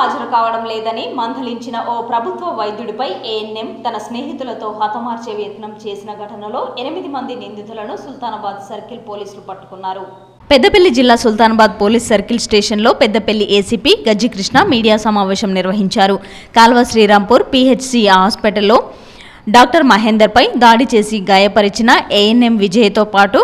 హాజరు కావడం లేదని మందలించిన ఓ ప్రభుత్వ వైద్యుడిపై ఏఎన్ఎం తన స్నేహితులతో హతమార్చే యత్నం చేసిన ఘటనలో ఎనిమిది మంది నిందితులను సుల్తానాబాద్ సర్కిల్ పోలీసులు పట్టుకున్నారు. పెద్దపల్లి జిల్లా సుల్తానాబాద్ పోలీస్ సర్కిల్ స్టేషన్లో పెద్దపల్లి ఏసీపీ గజ్జికృష్ణ మీడియా సమావేశం నిర్వహించారు. కాల్వ శ్రీరాంపూర్ పీహెచ్సి హాస్పిటల్లో డాక్టర్ మహేందర్పై దాడి చేసి గాయపరిచిన ఏఎన్ఎం విజయ్తో పాటు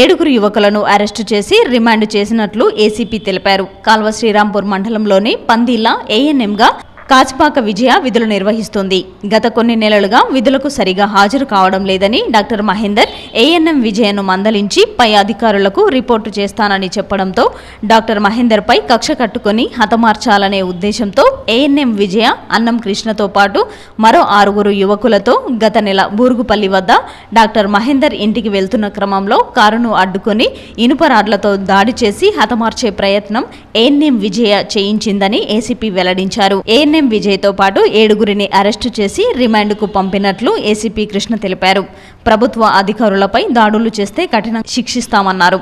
ఏడుగురు యువకులను అరెస్టు చేసి రిమాండ్ చేసినట్లు ఏసీపీ తెలిపారు. కాల్వ శ్రీరాంపూర్ మండలంలోని పందిల్లా ఏఎన్ఎంగా కాచిపాక విజయ విధులు నిర్వహిస్తుంది. గత కొన్ని నెలలుగా విధులకు సరిగా హాజరు కావడం లేదని డాక్టర్ మహేందర్ ఏఎన్ఎం విజయను మందలించి పై అధికారులకు రిపోర్టు చేస్తానని చెప్పడంతో డాక్టర్ మహేందర్పై కక్ష కట్టుకొని హతమార్చాలనే ఉద్దేశంతో ఏఎన్ఎం విజయ అన్నం కృష్ణతో పాటు మరో ఆరుగురు యువకులతో గత నెల బూరుగుపల్లి వద్ద డాక్టర్ మహేందర్ ఇంటికి వెళ్తున్న క్రమంలో కారును అడ్డుకొని ఇనుప రాడ్లతో దాడి చేసి హతమార్చే ప్రయత్నం ఏఎన్ఎం విజయ చేయించిందని ఏసీపీ వెల్లడించారు. ఏఎన్ఎం విజయ్తో పాటు ఏడుగురిని అరెస్టు చేసి రిమాండ్కు పంపినట్లు ఏసీపీ కృష్ణ తెలిపారు. ప్రభుత్వ అధికారులపై దాడులు చేస్తే కఠిన శిక్షిస్తామన్నారు.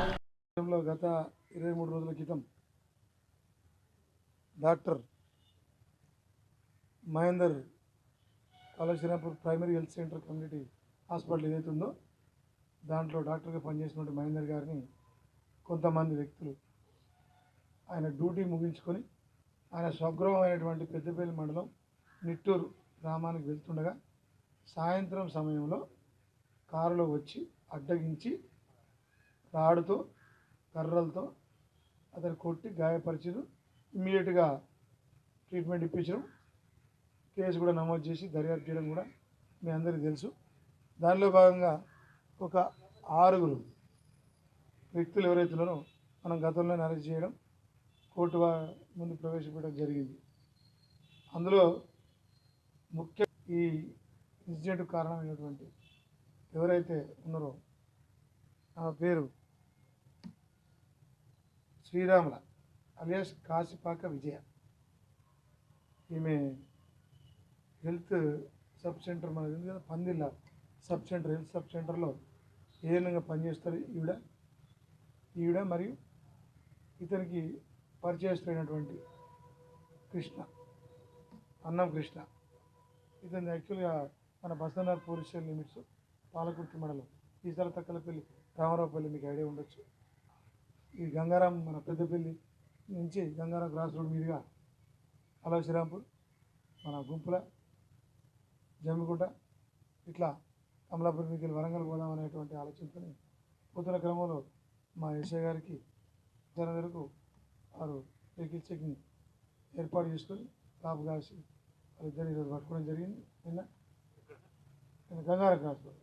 గత ఇరవై మూడు రోజుల క్రితం doctor Mahender Kaleshwarampur primary health centre community hospital ఏదైతే ఉందో దాంట్లో డాక్టర్గా పనిచేసినటువంటి మహేందర్ గారిని కొంతమంది వ్యక్తులు ఆయన డ్యూటీ ముగించుకొని ఆయన స్వగృహమైనటువంటి పెద్దపల్లి మండలం నిట్టూరు గ్రామానికి వెళ్తుండగా సాయంత్రం సమయంలో కారులో వచ్చి అడ్డగించి రాడుతో కర్రలతో అతను కొట్టి గాయపరిచారు. ఇమ్మీడియట్గా ట్రీట్మెంట్ ఇప్పించడం కేసు కూడా నమోదు చేసి దర్యాప్తు చేయడం కూడా మీ అందరికీ తెలుసు. దానిలో భాగంగా ఒక ఆరుగురు వ్యక్తులు ఎవరైతున్నారో మనం గతంలోనే అరెస్ట్ చేయడం కోర్టు ముందు ప్రవేశపెట్టడం జరిగింది. అందులో ముఖ్య ఈ ఇన్సిడెంట్ కారణమైనటువంటి ఎవరైతే ఉన్నారో ఆ పేరు శ్రీరాముల అలియాస్ కాశీపాక విజయ. ఈమె హెల్త్ సబ్ సెంటర్ మనది ఉంది కదా Pandilla sub centre health sub సెంటర్లో ఏ విధంగా పనిచేస్తారు ఈవిడ ఈవిడ మరియు ఇతనికి పరిచయస్తున్నటువంటి కృష్ణ అన్నం కృష్ణ. ఇతని యాక్చువల్గా మన Basanar police station limits Palakurthi మండలం ఈసాల తక్కలపల్లి రామారావుపల్లి మీకు ఐడియా ఉండొచ్చు. ఈ గంగారాం మన పెద్దపల్లి నుంచి గంగారాం క్రాస్ రోడ్ మీదుగా అలా శ్రీరాంపూర్ మన గుంపుల జమ్మిగుంట ఇట్లా కమలాపురం మీకు వెళ్ళి వరంగల్ పోదాం అనేటువంటి ఆలోచనతో పోతున్న క్రమంలో మా ఎస్ఐ గారికి జనవరకు వారు వెహికల్ చెకింగ్ ఏర్పాటు చేసుకొని కాపు కాసి వాళ్ళిద్దరు ఈరోజు పట్టుకోవడం జరిగింది. నిన్న నిన్న గంగారం క్రాస్ రోడ్